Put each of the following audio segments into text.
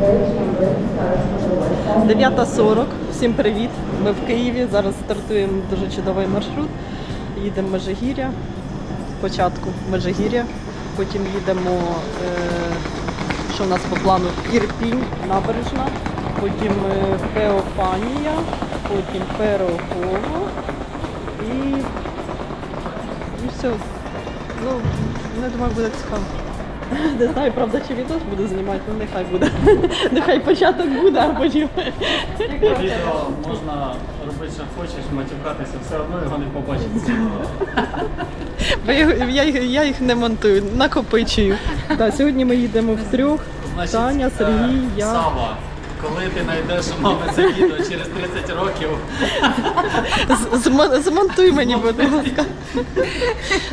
9.40. Всім привіт. Ми в Києві. Зараз стартуємо дуже чудовий маршрут. Їдемо в Межигір'я. Спочатку Межигір'я, потім їдемо, е, що в нас по плану, Ірпінь, набережна, потім е, Феофанія, потім Перогово і, і все. Ну, я думаю, буде цікаво. Не знаю, правда, чи відос буду знімати, ну нехай буде. Нехай початок буде, а потім. Відео можна робити, що хочеш, матюкатися, все одно його не побачить. Бо я, я, їх- я їх не монтую, накопичую. Так, сьогодні ми їдемо в трьох. Значить, Таня, е, Сергій, я. Сава, коли ти знайдеш у мами це відео через 30 років, З- змон- Змонтуй мені, будь ласка.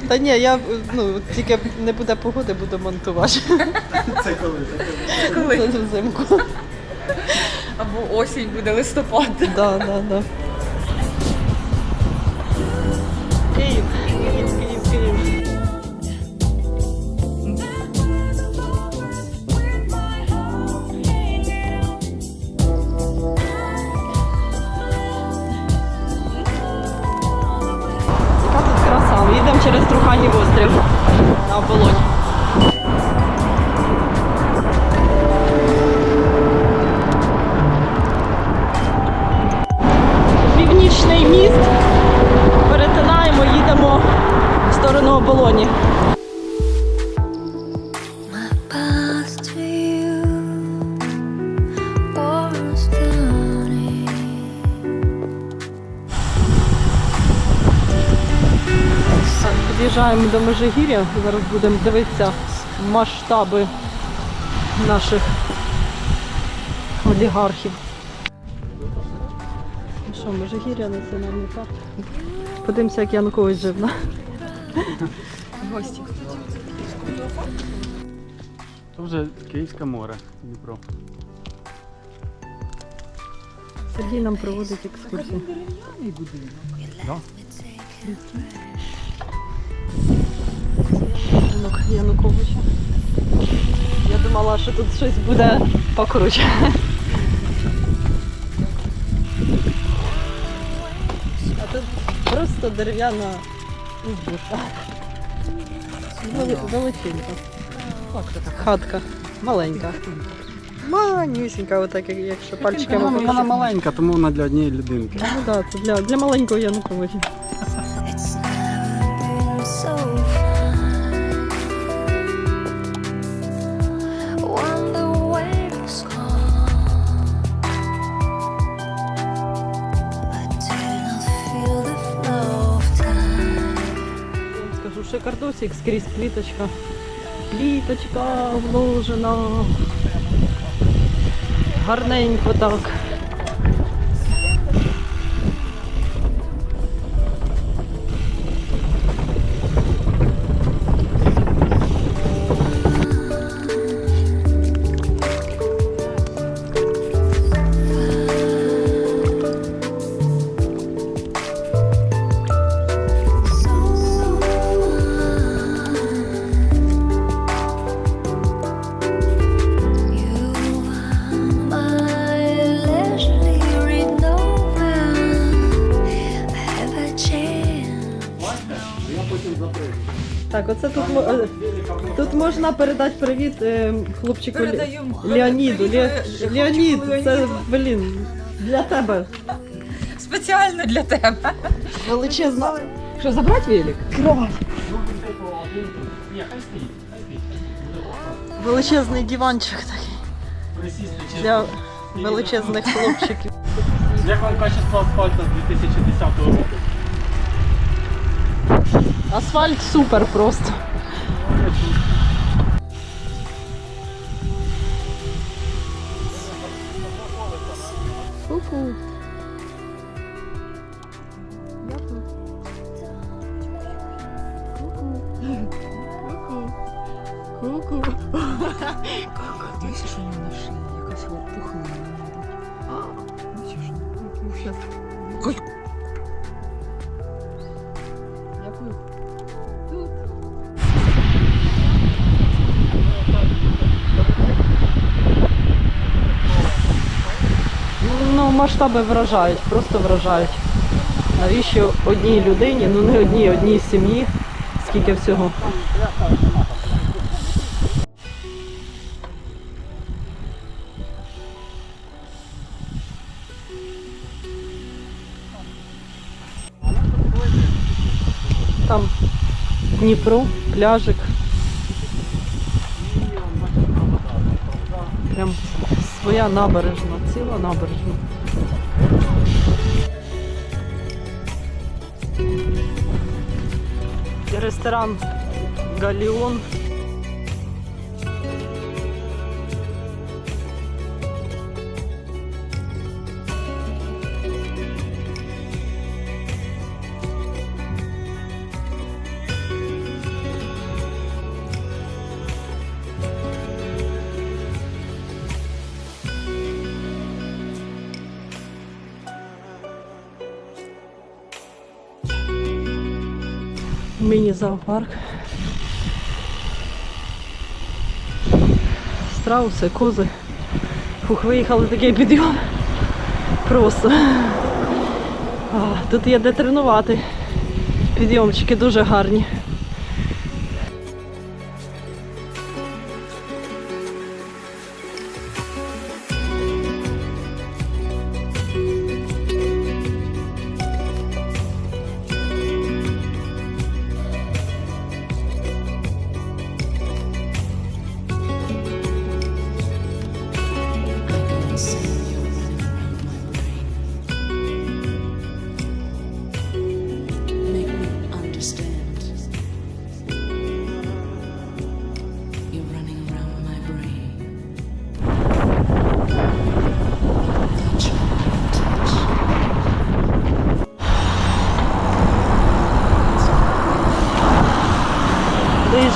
Та ні, я ну, тільки не буде погоди, буду монтувати. це коли? Це коли? Це взимку. Або осінь буде листопад. Да, да, да. Київ, на Межигір'я. Зараз будемо дивитися масштаби наших олігархів. Ну що, Межигір'я, національний парк. Подивимося, як Янукович жив. На. Гості. То вже Київське море, Дніпро. Сергій нам проводить екскурсію. Будинок Януковича. Я думала, що тут щось буде покруче. А тут просто дерев'яна ізбушка. Вели- Величенька. Хатка. Маленька. Манюсінька, отак, як- якщо пальчиками Вона, вона покрутити. маленька, тому вона для однієї людинки. Ну так, це для, для маленького Януковича. Шикардосик скрізь пліточка. Пліточка вложена. Гарненько. Так, можна передати привіт е, хлопчику Ле- Передаємо. Леоніду. Привіт, Ле- хлопчику Леонід, це, Леоніду. блін, для тебе. Спеціально для тебе. Величезна. Що, забрати велик? Ні, хай стоїть, хай стоїть. Величезний диванчик такий Присісти чи для величезних хлопчиків. Як вам качество асфальту з 2010 року? Асфальт супер просто. Ку-ку. Дякую. Ку-ку. Ку-ку. Ку-ку. Ку-ку. Дивіться, що у нього на шиї. Якась пухлина. Бачиш? Ну, зараз. Масштаби вражають, просто вражають. Навіщо одній людині, ну не одній, одній сім'ї, скільки всього. Там Дніпро, пляжик. Прям своя набережна, ціла набережна. Ресторан Галіон. Міні-зоопарк. Страуси, кози. Фух, виїхали такий підйом. Просто. А, тут є де тренувати. Підйомчики дуже гарні.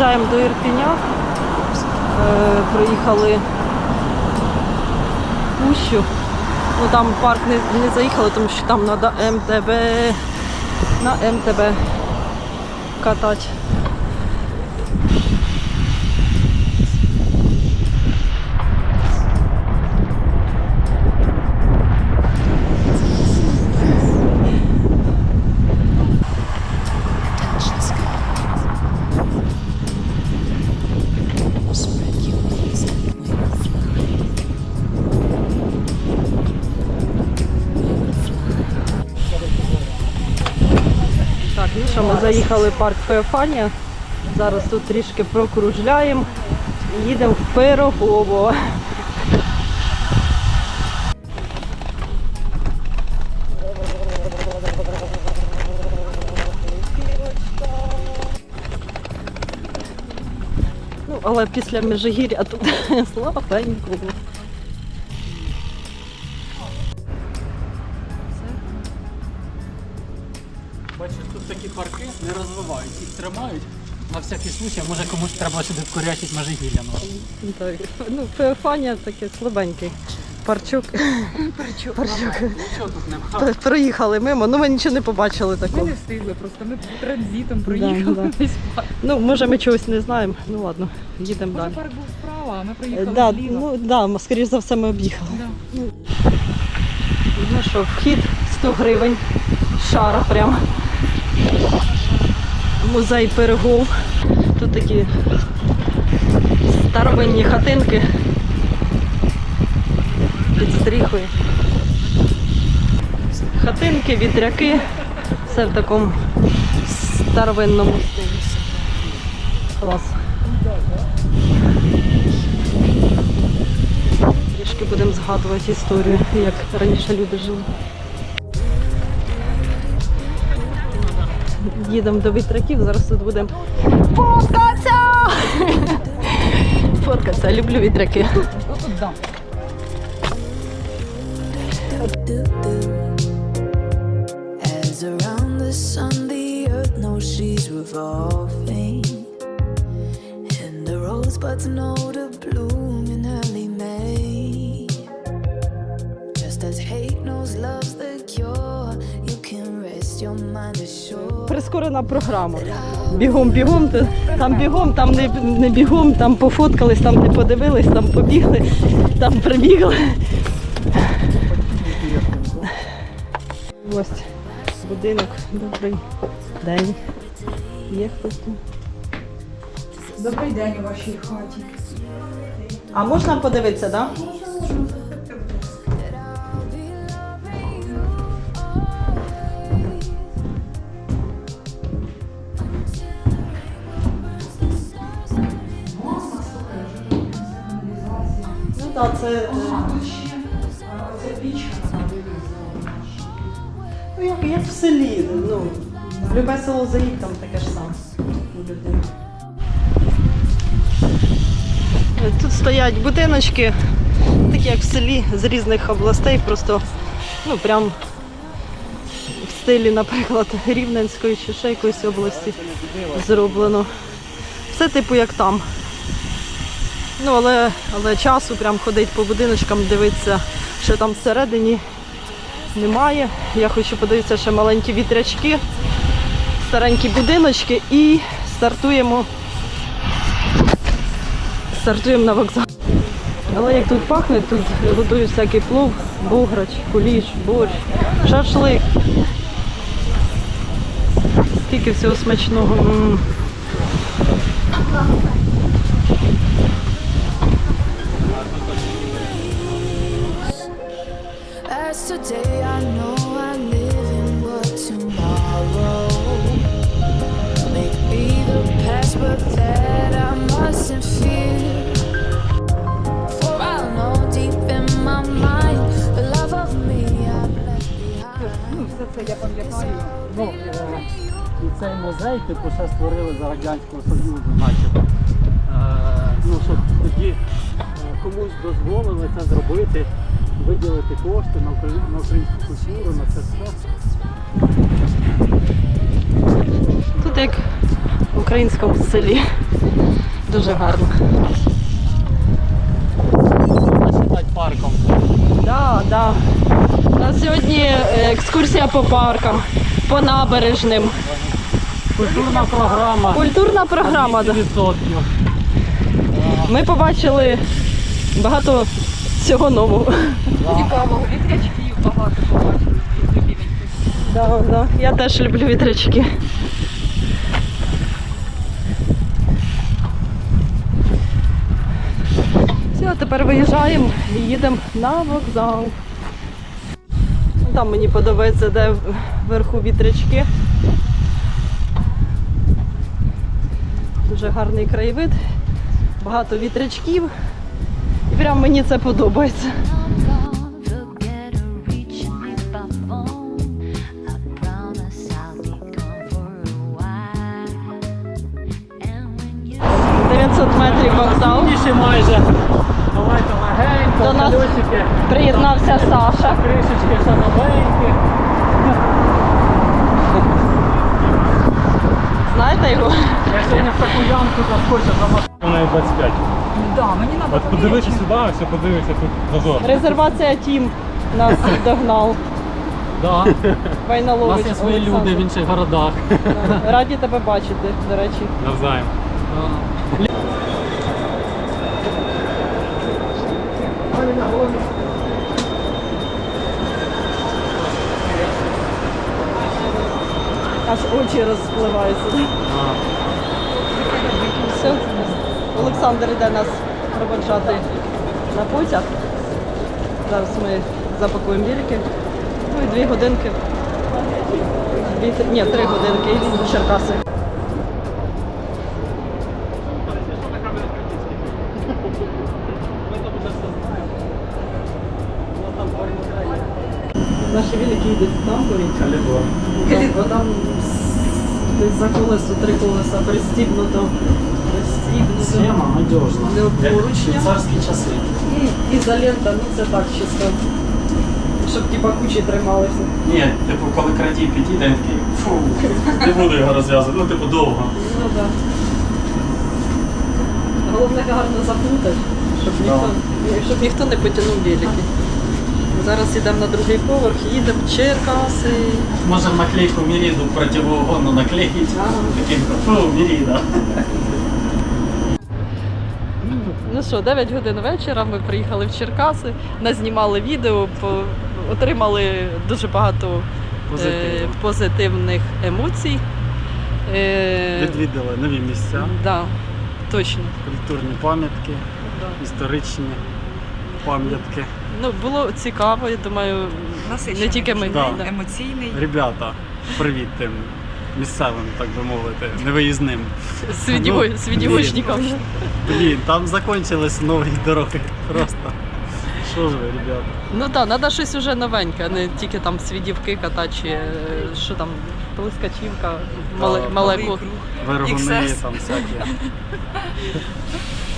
Доїжджаємо до Ірпіня. Е, проїхали Пущу. Ну там парк не, не заїхали, тому що там треба МТБ на МТБ катати. Заїхали в парк Феофанія. Зараз тут трішки прокружляємо і їдемо в Пирогово. Ну, але після Межигір'я тут слабенько. Тримають. На всякий случай, може комусь треба сюди вкорячити межигір'я. Ну. Так, ну, Феофанія таке слабенький. Парчук. Парчук. Чого тут нема? Проїхали мимо, ну ми нічого не побачили Ми такого. не встигли, просто ми транзитом проїхали да. парк. Ну, може, ми чогось не знаємо. Ну ладно, їдемо Може далі. парк був справа, а ми Е, проїхали Да, ну, да, скоріш за все, ми об'їхали. Да. Ну що, вхід 100 гривень. Шара прям. Музей пирогов. Тут такі старовинні хатинки під стріхою. Хатинки, вітряки. Все в такому старовинному стилі. Клас. Трішки будемо згадувати історію, як раніше люди жили. Їдемо до вітряків, зараз тут будемо фоткатися! Фоткатися, люблю вітряки. The the revolving. And the rosebuds know to bloom Прискорена програма. Бігом, бігом, там бігом, там не, не бігом, там пофоткались, там не подивились, там побігли, там прибігли. Ось будинок. Добрий день. Є хтось тут? Добрий день у вашій хаті. А можна подивитися, так? Да? Так, це. е, Ну, як, як в селі. Ну, в любе село заїдь, там таке ж саме. у людей. Тут стоять будиночки, такі як в селі з різних областей, просто ну прям в стилі, наприклад, Рівненської чи ще якоїсь області зроблено. Все типу як там. Ну, але, але часу прям ходить по будиночкам, дивитися, що там всередині немає. Я хочу подивитися ще маленькі вітрячки, старенькі будиночки і стартуємо. Стартуємо на вокзал. Але як тут пахне, тут готують всякий плов, буграч, куліш, борщ, шашлик. Скільки всього смачного. М. As комусь дозволили це зробити, виділити кошти на, укра- на українську культуру, на це все. Тут як в українському селі. Дуже гарно. Насчитать парком. Да, да. У нас сьогодні екскурсія по паркам, по набережним. Культурна програма. Культурна програма. 200%. Ми побачили багато всього нового. Цікавого, вітрячків багато побачили. Да, да. Я теж люблю вітрячки. Все, тепер виїжджаємо і їдемо на вокзал. Там мені подобається, де вверху вітрячки. Дуже гарний краєвид, багато вітрячків. Прям мені це подобається. I'm gone, forget to reach me by phone. I promise I'll be gone for a while. And when you 900 метрів вокзал. Майже. Давайте легенько, До нас колесики, Приєднався Саша. кришечки ще новенькі. Знаєте його? Я сьогодні в таку ямку заскочив за машину. Вона 25. Да, мені треба От подивися сюди, все подивися, тут зазор. Резервація Тім нас догнав. Да. У Вайналович. нас є свої Олександр. люди в інших городах. Да. Раді тебе бачити, до речі. Навзаєм. Аж очі розпливаються. Все. Олександр йде нас проводжати на потяг. Зараз ми запакуємо біліки. Ну і дві годинки. Дві, ні, три годинки і в Черкаси. Наші велики йдуть там горіть. Бо там десь за колесо, три колеса пристібнуто. Схема надіжна. До поручня. Царські часи. І ізолента, ну це так чисто. Щоб ті кучі трималися. Ні, типу, коли крадій підійде, він такий, фу, не буду його розв'язувати, ну типу довго. Ну так. Головне гарно заплутати, щоб ніхто, щоб ніхто не потягнув велики. Зараз йдемо на другий поверх, їдемо в Черкаси. Можемо наклейку Міріду противоугонну наклеїти. Ага. Таким, фу, Міріда. Ну що, 9 годин вечора ми приїхали в Черкаси, назнімали відео, по- отримали дуже багато Позитивно. позитивних емоцій. Е, Відвідали нові місця, Да, точно. культурні пам'ятки, Да. історичні пам'ятки. Ну, було цікаво, я думаю, Насичений не тільки ми. Да. емоційний. Ребята, привіт тим місцевим, так би мовити, невиїзним. Свідіго- Ну, Свідівочникам. Блін, там закончились нові дороги. Просто. Що ж ви, ребята? Ну так, треба щось уже новеньке, а не тільки там свідівки катати, чи е, що там, плескачівка, мале, Да, мале ко- Вергуни там всякі.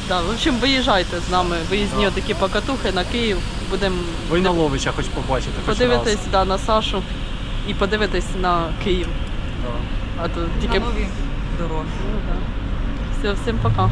Да, в общем, виїжджайте з нами, виїзні Да. отакі покатухи на Київ. Будемо Войноловича хоч побачити, хоч подивитись раз. да, на Сашу і подивитись на Київ. А то На тільки нові дороги. Ну, да. Все, всім пока.